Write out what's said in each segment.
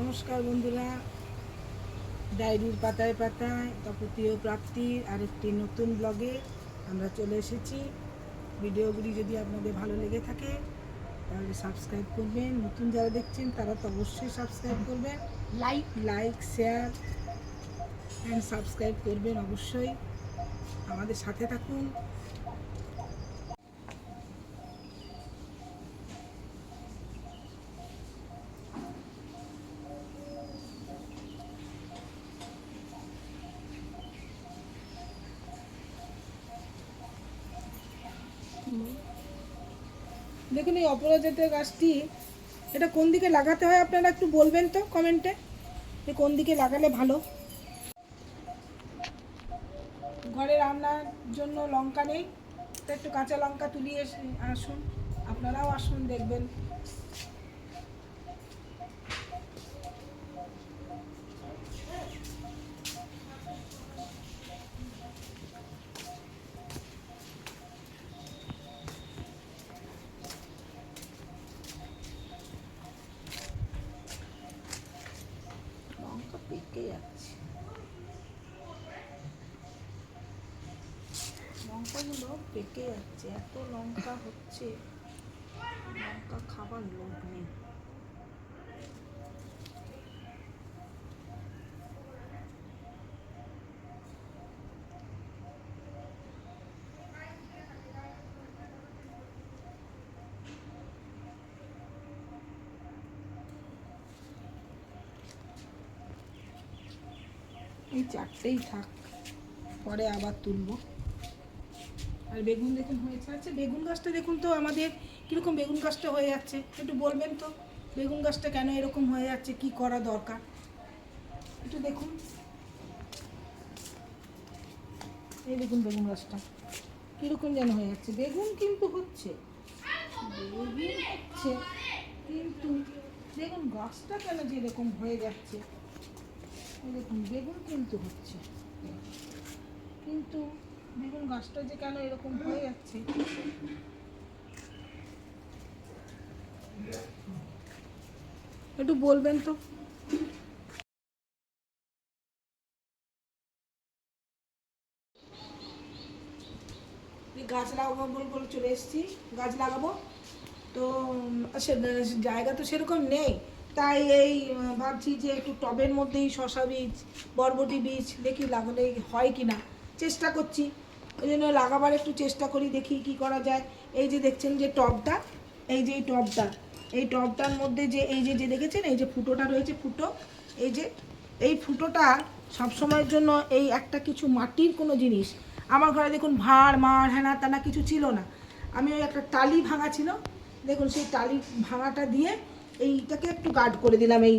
নমস্কার বন্ধুরা। ডায়েরির পাতায় পাতায় তপতীয় প্রাপ্তির আরেকটি নতুন ব্লগে আমরা চলে এসেছি। ভিডিওগুলি যদি আপনাদের ভালো লেগে থাকে তাহলে সাবস্ক্রাইব করবেন। নতুন যারা দেখছেন তারা তো অবশ্যই সাবস্ক্রাইব করবেন। Like like share and subscribe করবেন অবশ্যই। আমাদের সাথে থাকুন দেখুন এই অপরাজিতা গাছটি এটা কোন দিকে লাগাতে হয় আপনারা একটু বলবেন তো কমেন্টে? যে কোন দিকে লাগালে ভালো? ঘরে রান্নার জন্য লঙ্কা নেই, তো একটু কাঁচা লঙ্কা তুলিয়ে আসুন, আপনারাও আসুন, দেখবেন লঙ্কা পেকে যাচ্ছে লঙ্কাগুলো পেকে যাচ্ছে এত লঙ্কা হচ্ছে লঙ্কা খাবার লোক নেই এই চারটেই থাক, পরে আবার তুলবো। আর বেগুন দেখুন হয়েছে আচ্ছা বেগুন গাছটা দেখুন তো আমাদের কীরকম বেগুন গাছটা হয়ে যাচ্ছে, একটু বলবেন তো বেগুন গাছটা কেন এরকম হয়ে যাচ্ছে, কি করা দরকার? একটু দেখুন। এই দেখুন বেগুন গাছটা, কীরকম যেন হয়ে যাচ্ছে, বেগুন কিন্তু হচ্ছে, বেগুন হচ্ছে, কিন্তু দেখুন গাছটা কেন যে এরকম হয়ে যাচ্ছে? দেখুন, বেগুন কিন্তু হচ্ছে। কিন্তু বেগুন গাছটা যে কেন এরকম হয়ে যাচ্ছে? একটু বলবেন তো। গাছ লাগাবো বলে বলে চলে এসেছি। গাছ লাগাবো। তো জায়গা তো সেরকম নেই। তাই এই ভাবছি যে একটু টবের মধ্যেই শশা বীজ, বরবটি বীজ দেখি লাগালে হয় কি না। চেষ্টা করছি। ওই জন্য লাগাবার একটু চেষ্টা করি, দেখি কি করা যায়। এই যে দেখছেন যে টবটা, এই যে এই টবটা, এই টবটার মধ্যে যে, এই যে যে দেখেছেন, এই যে ফুটোটা রয়েছে, ফুটো, এই যে, এই ফুটোটা সবসময়ের জন্য এই একটা কিছু মাটির কোনো জিনিস। আমার ঘরে দেখুন ভাঁড় মার হ্যানা তানা কিছু ছিল না। আমি ওই একটা টালি ভাঙা ছিল। দেখুন সেই টালি ভাঙাটা দিয়ে এইটাকে একটু গার্ড করে দিলাম, এই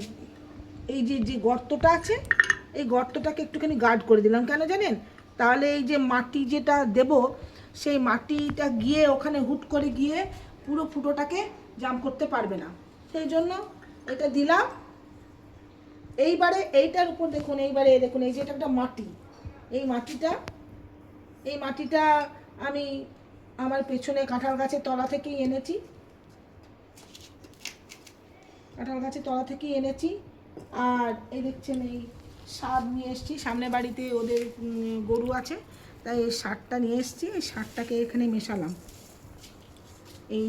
এই যে যে গর্তটা আছে, এই গর্তটাকে একটুখানি গার্ড করে দিলাম। কেন জানেন? তাহলে এই যে মাটি যেটা দেব, সেই মাটিটা গিয়ে ওখানে হুট করে গিয়ে পুরো ফুটোটাকে জাম করতে পারবে না। সেই জন্য এটা দিলাম। এইবারে এইটার উপর দেখুন, এইবারে দেখুন, এই যে এটা একটা মাটি। এই মাটিটা এই মাটিটা আমি আমার পেছনে কাঁঠাল গাছের তলা থেকেই এনেছি। কাঁঠাল গাছের তলা থেকেই এনেছি। আর এই দেখছেন, এই সার নিয়ে এসেছি। সামনে বাড়িতে ওদের গরু আছে, তাই এই সারটা নিয়ে এসেছি। এই সারটাকে এখানে মেশালাম। এই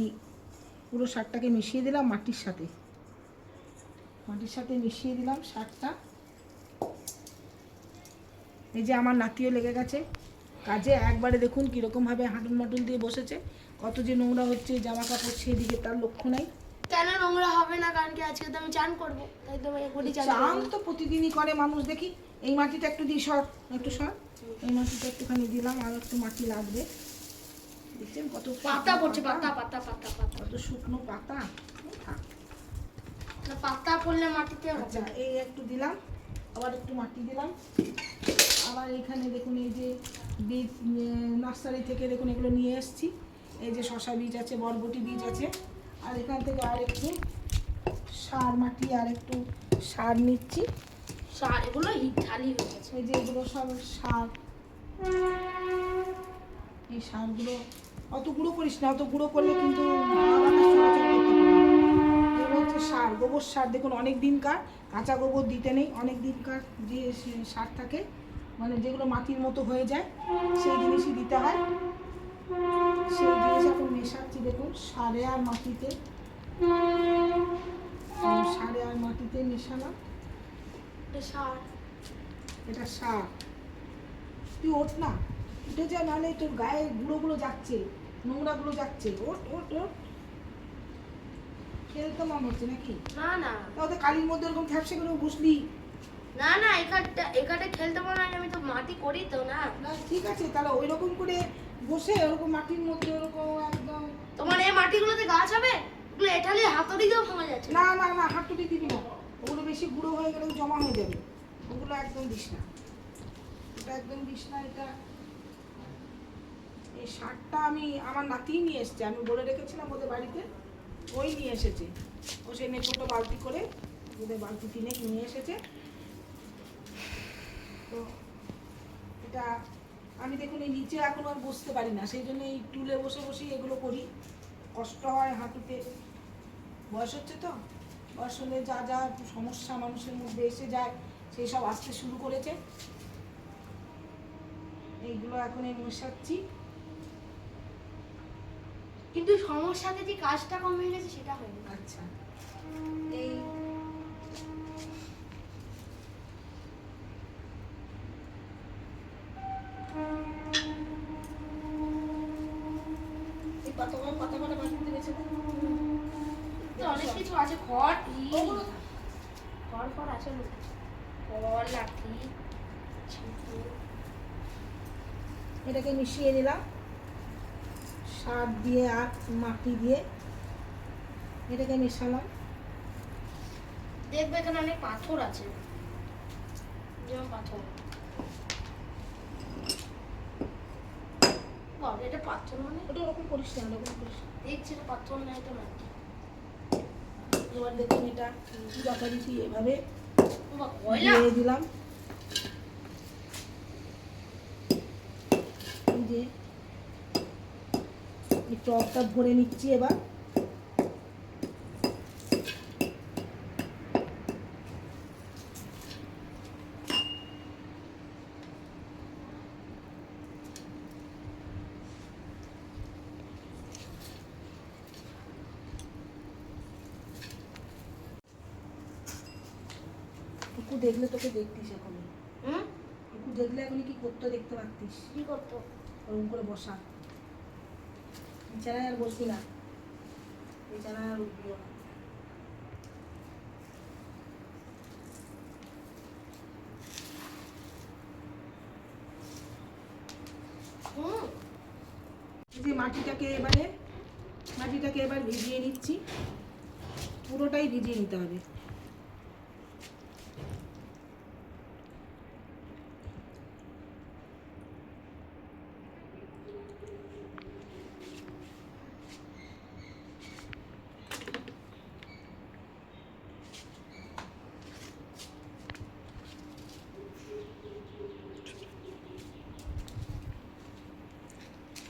পুরো সারটাকে মিশিয়ে দিলাম মাটির সাথে। মাটির সাথে মিশিয়ে দিলাম সারটা। এই যে আমার নাতিও লেগে গেছে। কাজে একবারে দেখুন কীরকমভাবে হাঁটুন মাটুন দিয়ে বসেছে। কত যে নোংরা হচ্ছে, জামা কাপড় সেদিকে তার লক্ষ্য নাই। কেন নোংরা হবে না কারণ কি আজকে তো আমি চান করব তাই তো এখনই চান চান তো প্রতিদিনই করে মানুষ দেখি এই মাটিটা একটু দিই সর একটু সর। এই মাটিটা একটুখানি দিলাম আর একটু মাটি লাগবে। দেখছেন কত পাতা পড়ছে পাতা পাতা পাতা পাতা। কত শুকনো পাতা থাক। পাতা পড়লে মাটিতে আচ্ছা এই একটু দিলাম আবার একটু মাটি দিলাম। আবার এখানে দেখুন এই যে বীজ নার্সারি থেকে দেখুন এগুলো নিয়ে এসেছি। এই যে শশা বীজ আছে বরবটি বীজ আছে। আর এখান থেকে আর একটু সার মাটি আর একটু সার নিচ্ছি। সার এগুলো হিট ঢালি হয়ে গেছে এই যে এগুলো সব সার। এই সারগুলো অত গুঁড়ো করিস না অত গুঁড়ো করলে কিন্তু হচ্ছে সার গোবর সার। দেখুন অনেক দিনকার কাঁচা গোবর দিতে নেই অনেক দিনকার যে সার থাকে মানে যেগুলো মাটির মতো হয়ে যায় সেই জিনিসই দিতে হয়। সেই জিনিস এখন মেশাচ্ছি দেখুন সারে আর মাটিতে। সারে আর মাটিতে মেশালাম এটা সার। এটা সার। তুই ওঠ না। উঠে যা নাহলে তোর গায়ে গুঁড়োগুলো যাচ্ছে নোংরাগুলো যাচ্ছে। ওঠ ওঠ ওঠ। খেলতে মন হচ্ছে নাকি? না না। তাও তো কালির মধ্যে ওরকম ফ্যাপসে করে বসলি। না না এখানটা এখানে খেলতে পারো না আমি তো মাটি করি তো না। না ঠিক আছে তাহলে ওই রকম করে বসে ওরকম মাটির মধ্যে ওরকম একদম। তোমার এই মাটিগুলোতে গাছ হবে? এগুলো এঠালে হাতুড়ি দিয়েও ভাঙা যাচ্ছে। না না না হাঁটুটি দিবি না। ওগুলো বেশি গুঁড়ো হয়ে গেলে জমা হয়ে যাবে। ওগুলো একদম দিস না এটা একদম দিস না এটা। এই শার্টটা আমি আমার নাতিই নিয়ে এসছে। আমি বলে রেখেছিলাম ওদের বাড়িতে। ওই নিয়ে এসেছে। ও সেই ছোটো বালতি করে ওদের বালতি কিনে নিয়ে এসেছে। তো এটা আমি দেখুন এই নিচে এখন আর বসতে পারি না। সেই জন্য এই টুলে বসে বসেই এগুলো করি। কষ্ট হয় হাঁটুতে। বয়স হচ্ছে তো? বয়স হলে যা যা সমস্যা মানুষের মধ্যে এসে যায় সেই সব আসতে শুরু করেছে। এইগুলো এখন এই মেশাচ্ছি। কিন্তু সমস্যাতে যে কাজটা কমে গেছে সেটা হয়নি। আচ্ছা। এই এই পাতা পাতা পাতা বাটিতে তো? অনেক কিছু আছে খড় ওগুলো খড় ফড় আছে খড় লাঠি এটাকে মিশিয়ে নিলাম। সার দিয়ে আর মাটি দিয়ে এটাকে মেশালাম। দেখবে এখানে অনেক পাথর আছে। যেমন পাথর বাবা, এটা পাথর মানে? ওটা ওরকম করিস না ওরকম করিস। দেখছি এটা পাথর না এটা মাটি এবার দেখুন এটা যথারীতি এভাবে দিয়ে দিলাম। এই যে এই টপটা ভরে নিচ্ছি এবার একটু দেখলে তোকে দেখতিস এখন হুম একটু দেখলে এখনই কি করতে দেখতে পারতিস? কি করতো? ওরকম করে বসা। বিছানায় আর বসবি না। বিছানায় আর উঠবিও না। যে মাটিটাকে এবারে মাটিটাকে এবার ভিজিয়ে নিচ্ছি। পুরোটাই ভিজিয়ে নিতে হবে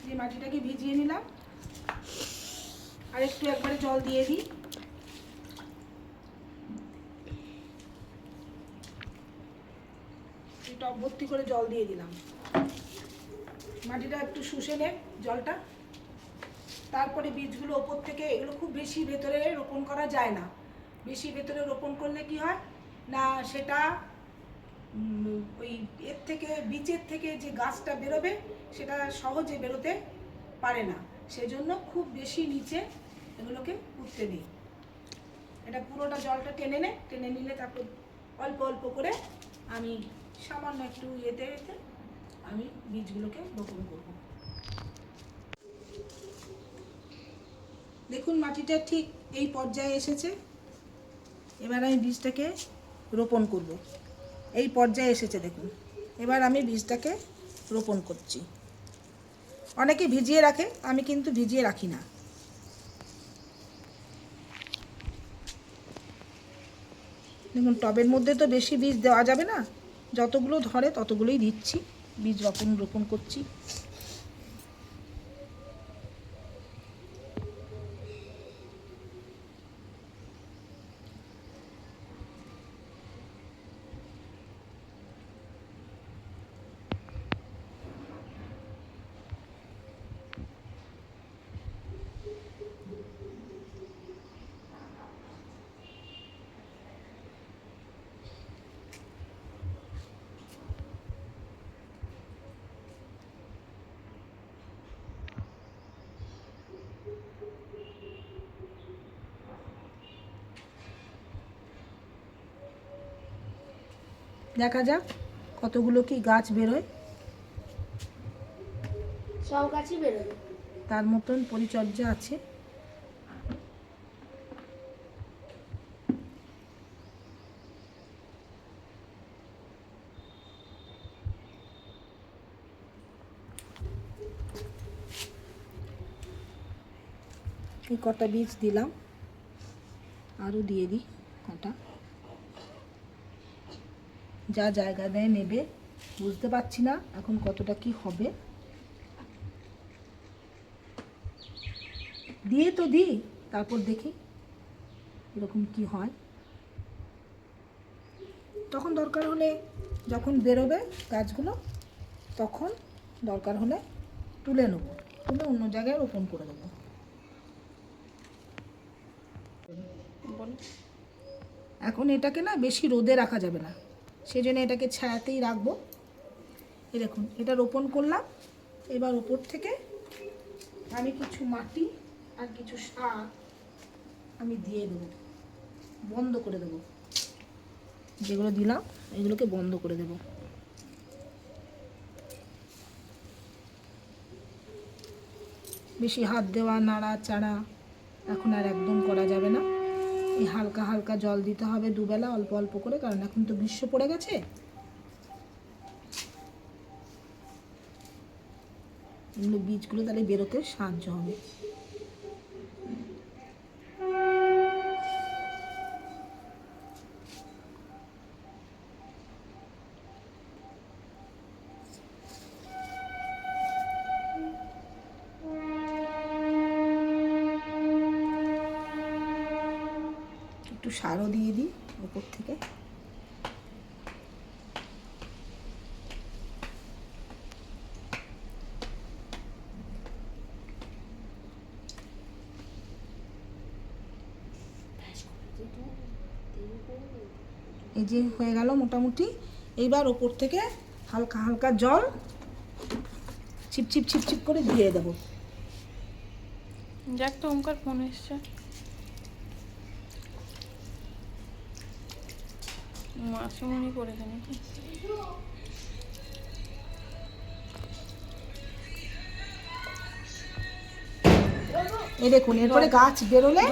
যে মাটিটাকে ভিজিয়ে নিলাম আর একটু একবারে জল দিয়ে দিই এই টব ভর্তি করে জল দিয়ে দিলাম মাটিটা একটু শুষে নে জলটা তারপরে বীজগুলো ওপর থেকে এগুলো খুব বেশি ভেতরে রোপণ করা যায় না। বেশি ভেতরে রোপণ করলে কি হয়? না, সেটা ওই এর থেকে, বীজের থেকে যে গাছটা বেরোবে, সেটা সহজে বেরোতে পারে না। সেজন্য খুব বেশি নিচে এগুলোকে উঠতে দিই। এটা পুরোটা জলটা টেনে নে, টেনে নিলে তারপর অল্প অল্প করে আমি সামান্য একটু ইয়েতে আমি বীজগুলোকে রোপণ করব। দেখুন মাটিটা ঠিক এই পর্যায়ে এসেছে। এবার আমি বীজটাকে রোপণ করব। এই পর্যায়ে এসেছে দেখুন। এবার আমি বীজটাকে রোপণ করছি। অনেকে ভিজিয়ে রাখে, আমি কিন্তু ভিজিয়ে রাখি না। দেখুন, টবের মধ্যে তো বেশি বীজ দেওয়া যাবে না। যতগুলো ধরে ততগুলোই দিচ্ছি। বীজ রোপণ রোপণ করছি। দেখা যাক কতগুলো কি গাছ বেরোয়। সব গাছই বেরোবে তার মতন পরিচর্যা আছে। এই কটা বীজ দিলাম। আরও দিয়ে দিই কটা যা জায়গা দেয় নেবে বুঝতে পারছি না এখন কতটা কি হবে। দিয়ে তো দিই তারপর দেখি এরকম কি হয়। তখন দরকার হলে যখন বেরোবে গাছগুলো তখন দরকার হলে তুলে নেব। তুলে অন্য জায়গায় রোপণ করে দেবো। এখন এটাকে না বেশি রোদে রাখা যাবে না। সেই জন্য এটাকে ছায়াতেই রাখব। এই দেখুন, এটা রোপণ করলাম। এবার উপর থেকে আমি কিছু মাটি আর কিছু সার আমি দিয়ে দেবো। বন্ধ করে দেবো। যেগুলো দিলাম, এগুলোকে বন্ধ করে দেবো। বেশি হাত দেওয়া নাড়া চাড়া এখন আর একদম করা যাবে না। এই হালকা হালকা জল দিতে হবে দুবেলা, অল্প অল্প করে, কারণ এখন তো গ্রীষ্ম পড়ে গেছে। এগুলো বীজগুলো তাহলে বেরোতে সাহায্য হবে। একটু সারও দিয়ে দিই উপর থেকে। এই যে হয়ে গেল মোটামুটি। এইবার ওপর থেকে হালকা হালকা জল ছিপছিপ ছিপছিপ করে দিয়ে দেবো। যাক তো, ওমকার ফোন এসছে। মাসিমণি করে এই দেখুন এরপরে গাছ বেরোলে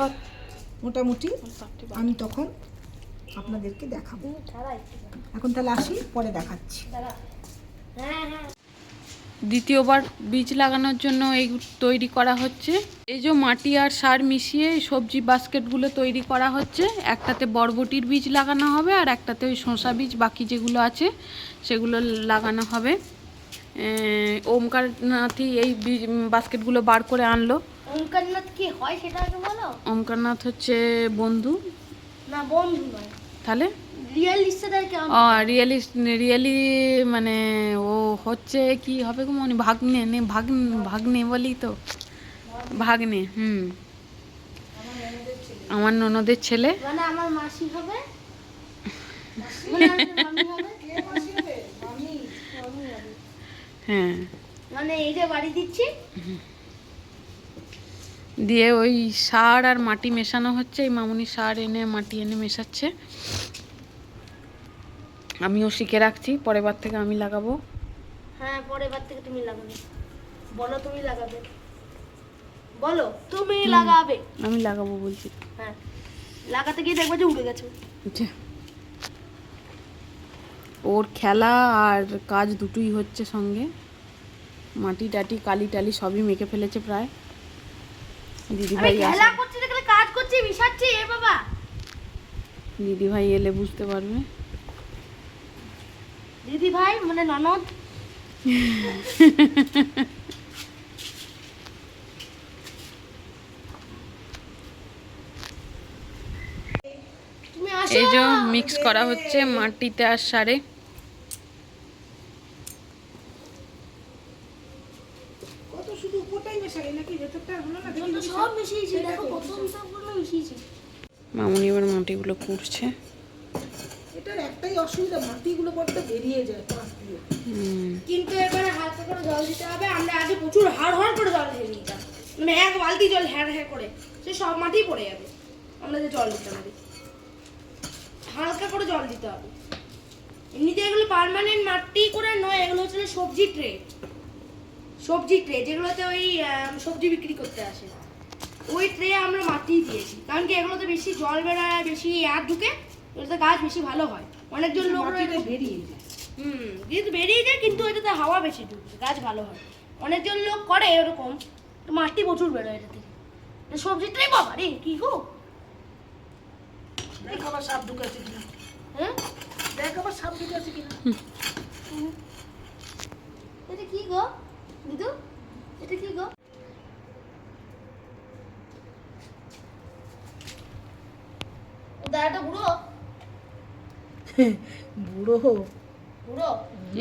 মোটামুটি আমি তখন আপনাদেরকে দেখাবো। এখন তাহলে আসি পরে দেখাচ্ছি। হ্যাঁ হ্যাঁ। দ্বিতীয়বার বীজ লাগানোর জন্য এই তৈরি করা হচ্ছে। এই যে মাটি আর সার মিশিয়ে সবজি বাস্কেটগুলো তৈরি করা হচ্ছে। একটাতে বরবটির বীজ লাগানো হবে আর একটাতে ওই শসা বীজ বাকি যেগুলো আছে সেগুলো লাগানো হবে। ওমকারনাথই এই বীজ বাস্কেটগুলো বার করে আনলো। ওমকারনাথ কি হয় সেটা বলো? ওমকারনাথ হচ্ছে বন্ধু। না বন্ধু নয়। তাহলে? রিয়েল রিস্তাদার রিয়েলি রিয়েলি মানে ও হচ্ছে কি হবে গো মনে? ভাগ্নে নে ভাগ্ন ভাগ্নে বলি তো। ভাগ্নে হুম। আমার ননদের ছেলে। মানে আমার মাসি হবে? মানে আমার মামি হবে? মামি হবে। হ্যাঁ। মানে এই যে বাড়ি দিচ্ছি? দিয়ে ওই সার আর মাটি মেশানো হচ্ছে। এই মামুনি সার এনে মাটি এনে মেশাচ্ছে। আমিও শিখে রাখছি পরের বার থেকে আমি লাগাবো। হ্যাঁ পরের বার থেকে তুমি লাগাবে। বলো তুমি লাগাবে। বলো তুমি লাগাবে। আমি লাগাবো বলছি। হ্যাঁ লাগাতে গিয়ে দেখবে যে উড়ে গেছে। ওর খেলা আর কাজ দুটোই হচ্ছে সঙ্গে। মাটি টাটি কালি টালি সবই মেখে ফেলেছে প্রায়। দিদি আমি ভাই খেলা করছি দেখলে কাজ করছে মিশাচ্ছি এ বাবা। দিদি ভাই এলে বুঝতে পারবে। দিদি ভাই মানে ননদ। এই যে মিক্স করা হচ্ছে মাটিতে আর সারে। মামুনি এবার মাটিগুলো কুড়ছে অসুবিধা মাটিগুলো বড্ড বেরিয়ে যায় পাশ দিয়ে। কিন্তু এবারে হালকা করে জল দিতে হবে আমরা আগে প্রচুর হাড় হাড় করে জল ঢেলে দিতাম মানে এক বালতি জল হ্যাঁ হ্যাঁ করে সে সব মাটি পড়ে যাবে। আমরা যে জল দিতে পারি হালকা করে জল দিতে হবে। এমনিতে এগুলো পার্মানেন্ট মাটি করে নয় এগুলো হচ্ছে সবজি ট্রে সবজি ট্রে যেগুলোতে ওই সবজি বিক্রি করতে আসে। ওই ট্রে আমরা মাটি দিয়েছি। কারণ কি এগুলোতে বেশি জল বেড়ায় বেশি আর ঢুকে এগুলোতে গাছ বেশি ভালো হয়। অনেকজন লোক মাটিটা বেরিয়ে যায়। হুম কিন্তু বেরিয়ে যায় কিন্তু এটাতে হাওয়া বেশি ঢুকছে গাছ ভালো হয়। অনেকজন লোক করে এরকম মাটি প্রচুর বেরোয় এটা থেকে। এটা সবজি ট্রে বাবা রে কি গো? দেখ আবার সাপ ঢুকেছে কিনা। হ্যাঁ? দেখ আবার সাপ ঢুকেছে কিনা। এটা কি গো দিদু? এটা কি গো? দাঁড়াটা বুড়ো। বুড়ো বুড়ো?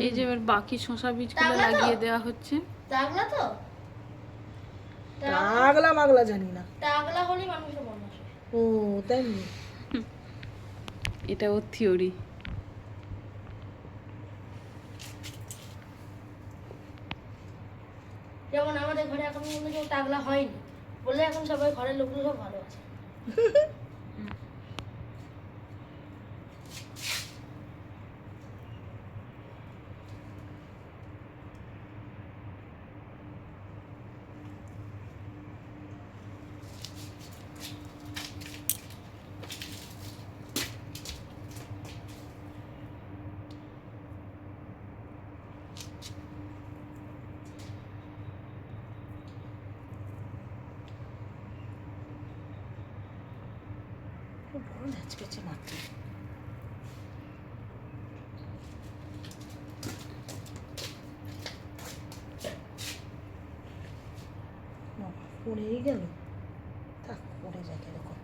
এই যে এবার বাকি শশা বীজগুলো লাগিয়ে দেওয়া হচ্ছে। টাগলা তো? আগলা মাগলা জানি না। টাগলা হলেই মানুষের মন আসে। ও তাই এটা ওর থিওরি যেমন আমাদের ঘরে এখন পর্যন্ত কেউ টাগলা হয়নি। বলে এখন সবাই ঘরের লোকগুলো সব ভালো আছে খুব বড় ল্যাচপেচে মাটি বাবা, পড়েই গেল? পড়ে যাক এরকম।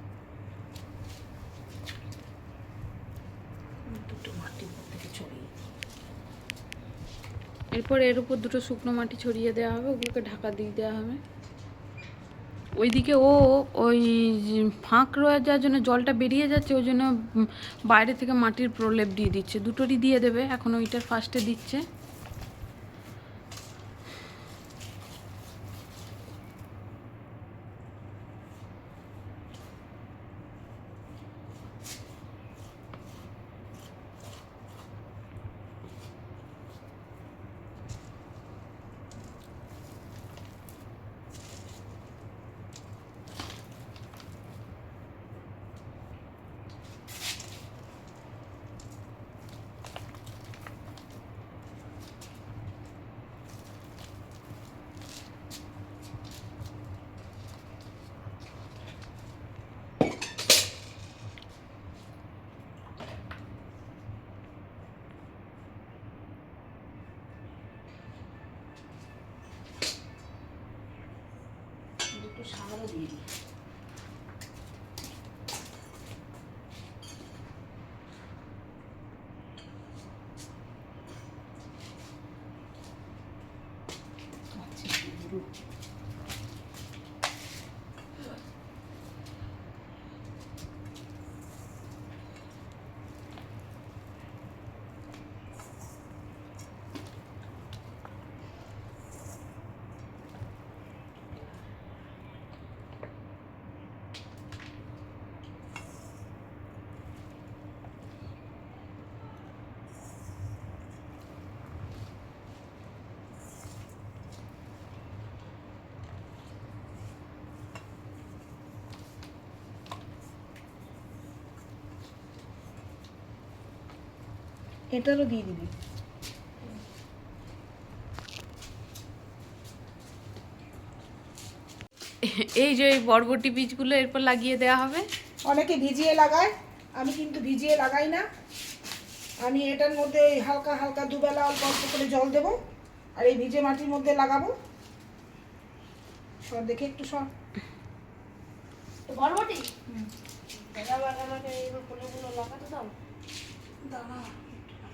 দুটো ছড়িয়ে এরপর এর উপর দুটো শুকনো মাটি ছড়িয়ে দেওয়া হবে, ওগুলোকে ঢাকা দিয়ে দেওয়া হবে। ওইদিকে ও ওই ফাঁক রয়ে যাওয়ার জন্য জলটা বেরিয়ে যাচ্ছে, ওই জন্য বাইরে থেকে মাটির প্রলেপ দিয়ে দিচ্ছে। দুটোরই দিয়ে দেবে, এখন ওইটার ফার্স্টে দিচ্ছে। দুটো সারও দিয়ে দিই আচ্ছা, বুড়ো। এটারও দিয়ে দিবি। এই যে এই বরবটি বীজগুলো এরপর লাগিয়ে দেওয়া হবে। অনেকে ভিজিয়ে লাগায় আমি কিন্তু ভিজিয়ে লাগাই না। আমি এটার মধ্যে হালকা হালকা দুবেলা অল্প অল্প করে জল দেবো আর এই ভিজে মাটির মধ্যে লাগাবো। সব দেখে একটু সব বরবটি? দাদা আমাকে এই দাও। দাঁড়া।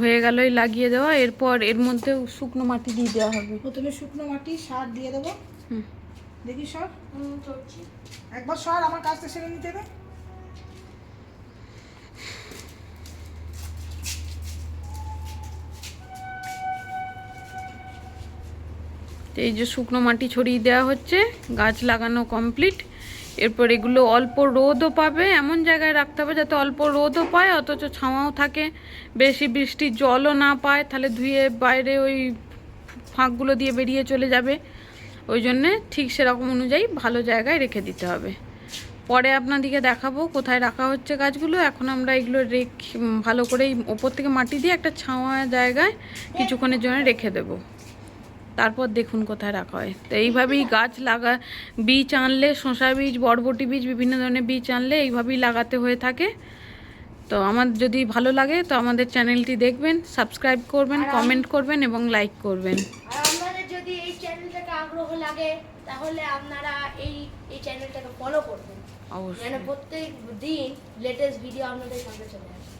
হয়ে গেলই লাগিয়ে দেওয়া এরপর এর মধ্যেও শুকনো মাটি দিয়ে দেওয়া হবে। প্রথমে শুকনো মাটি সার দিয়ে দেবো। দেখি সর। একবার সর আমার কাজটা সেরে নিতে দে। তো এই যে শুকনো মাটি ছড়িয়ে দেওয়া হচ্ছে গাছ লাগানো কমপ্লিট এরপর এগুলো অল্প রোদও পাবে, এমন জায়গায় রাখতে হবে যাতে অল্প রোদও পায়, অথচ ছাওয়াও থাকে। বেশি বৃষ্টির জলও না পায়, তাহলে ধুয়ে বাইরে ওই ফাঁকগুলো দিয়ে বেরিয়ে চলে যাবে। ওই জন্যে ঠিক সেরকম অনুযায়ী ভালো জায়গায় রেখে দিতে হবে। পরে আপনাদেরকে দেখাবো কোথায় রাখা হচ্ছে গাছগুলো। এখন আমরা এগুলো রেখ ভালো করে ওপর থেকে মাটি দিয়ে একটা ছাওয়া জায়গায় কিছুক্ষণের জন্য রেখে দেবো। তারপর দেখুন কোথায় রাখা হয়। তো এইভাবেই গাছ লাগা বীজ আনলে শসা বীজ বরবটি বীজ বিভিন্ন ধরনের বীজ আনলে এইভাবেই লাগাতে হয়ে থাকে। তো আমার যদি ভালো লাগে তো আমাদের চ্যানেলটি দেখবেন সাবস্ক্রাইব করবেন কমেন্ট করবেন এবং লাইক করবেন। আপনাদের যদি এই চ্যানেলটাকে আগ্রহ লাগে তাহলে আপনারা এই এই চ্যানেলটাকে ফলো করবেন। অবশ্যই। প্রত্যেক দিন লেটেস্ট ভিডিও আপনাদের সামনে চলে আসে।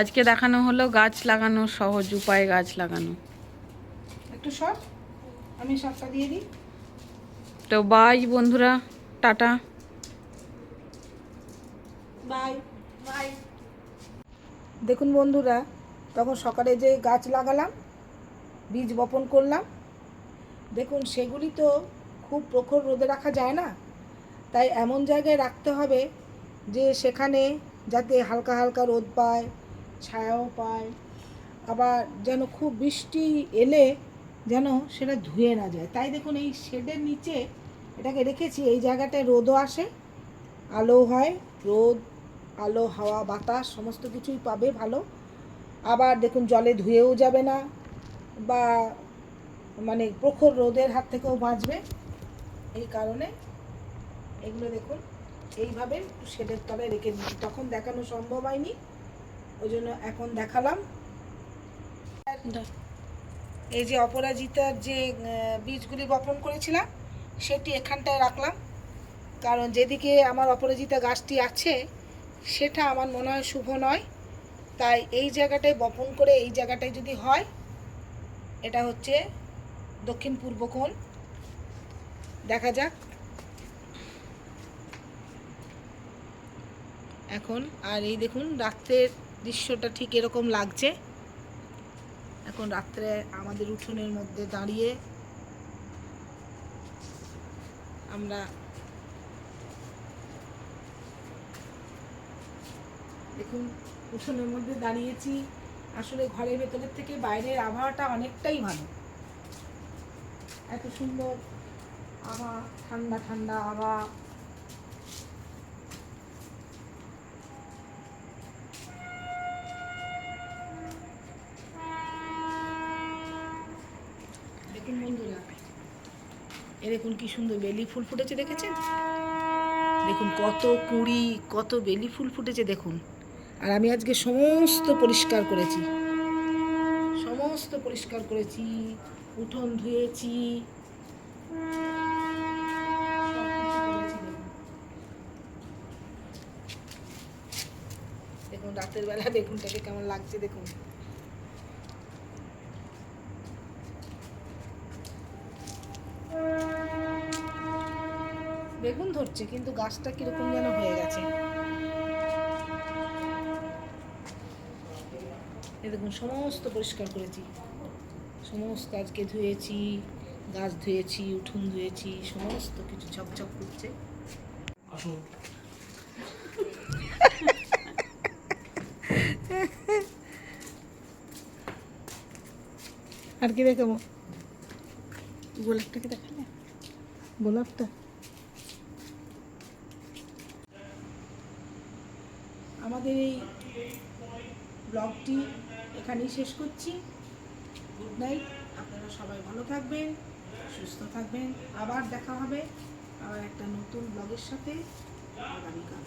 আজকে দেখানো হলো গাছ লাগানো সহজ উপায়ে গাছ লাগানো। একটু সর। আমি সরটা দিয়ে দিই। তো বাই বন্ধুরা টাটা। বাই। বাই। দেখুন বন্ধুরা তখন সকালে যে গাছ লাগালাম বীজ বপন করলাম দেখুন সেগুলি তো খুব প্রখর রোদে রাখা যায় না। তাই এমন জায়গায় রাখতে হবে যে সেখানে যাতে হালকা হালকা রোদ পায় ছায়াও পায়। আবার যেন খুব বৃষ্টি এলে যেন সেটা ধুয়ে না যায়। তাই দেখুন এই শেডের নিচে এটাকে রেখেছি, এই জায়গাটায় রোদও আসে আলো হয়, রোদ, আলো, হাওয়া, বাতাস, সমস্ত কিছুই পাবে ভালো। আবার দেখুন জলে ধুয়েও যাবে না, বা মানে প্রখর রোদের হাত থেকেও বাঁচবে। এই কারণে এগুলো দেখুন, এইভাবে শেডের তলায় রেখে দিচ্ছি তখন দেখানো সম্ভব হয়নি, ওই জন্য এখন দেখালাম। এই যে অপরাজিতার যে বীজগুলি বপন করেছিলাম, সেটি এখানটায় রাখলাম। কারণ যেদিকে আমার অপরাজিতা গাছটি আছে, সেটা আমার মনে হয় শুভ নয়। তাই এই জায়গাটায় বপন করে এই জায়গাটায় যদি হয়, এটা হচ্ছে দক্ষিণ পূর্ব কোণ। দেখা যাক। এখন, আর এই দেখুন, রাত্রের দৃশ্যটা ঠিক এরকম লাগছে। এখন রাত্রে আমাদের উঠোনের মধ্যে দাঁড়িয়ে আমরা দেখুন, উঠোনের মধ্যে দাঁড়িয়েছি। আসলে ঘরের ভেতরের থেকে বাইরের আবহাওয়াটা অনেকটাই ভালো। এত সুন্দর আবহাওয়া, ঠান্ডা ঠান্ডা আবহাওয়া দেখুন বন্ধুরা এ দেখুন কি সুন্দর বেলি ফুল ফুটেছে দেখেছেন? দেখুন কত কুঁড়ি, কত বেলি ফুল ফুটেছে দেখুন। আর আমি আজকে সমস্ত পরিষ্কার করেছি। সমস্ত পরিষ্কার করেছি, উঠোন ধুয়েছি। দেখুন। দেখুন রাতের বেলা বেগুনটাকে কেমন লাগছে দেখুন। বেগুন ধরছে কিন্তু গাছটা কীরকম যেন হয়ে গেছে। এই দেখুন সমস্ত পরিষ্কার করেছি। সমস্ত আজকে ধুয়েছি গাছ ধুয়েছি উঠোন ধুয়েছি সমস্ত কিছু ঝকঝক করছে। আর কি দেখাবো? গোলাপটাকে দেখালে? গোলাপটা আমাদের এই ব্লগটি এখানেই শেষ করছি। গুড নাইট আপনারা সবাই ভালো থাকবেন, সুস্থ থাকবেন। আবার দেখা হবে আবার একটা নতুন ব্লগের সাথে। আগামীকাল।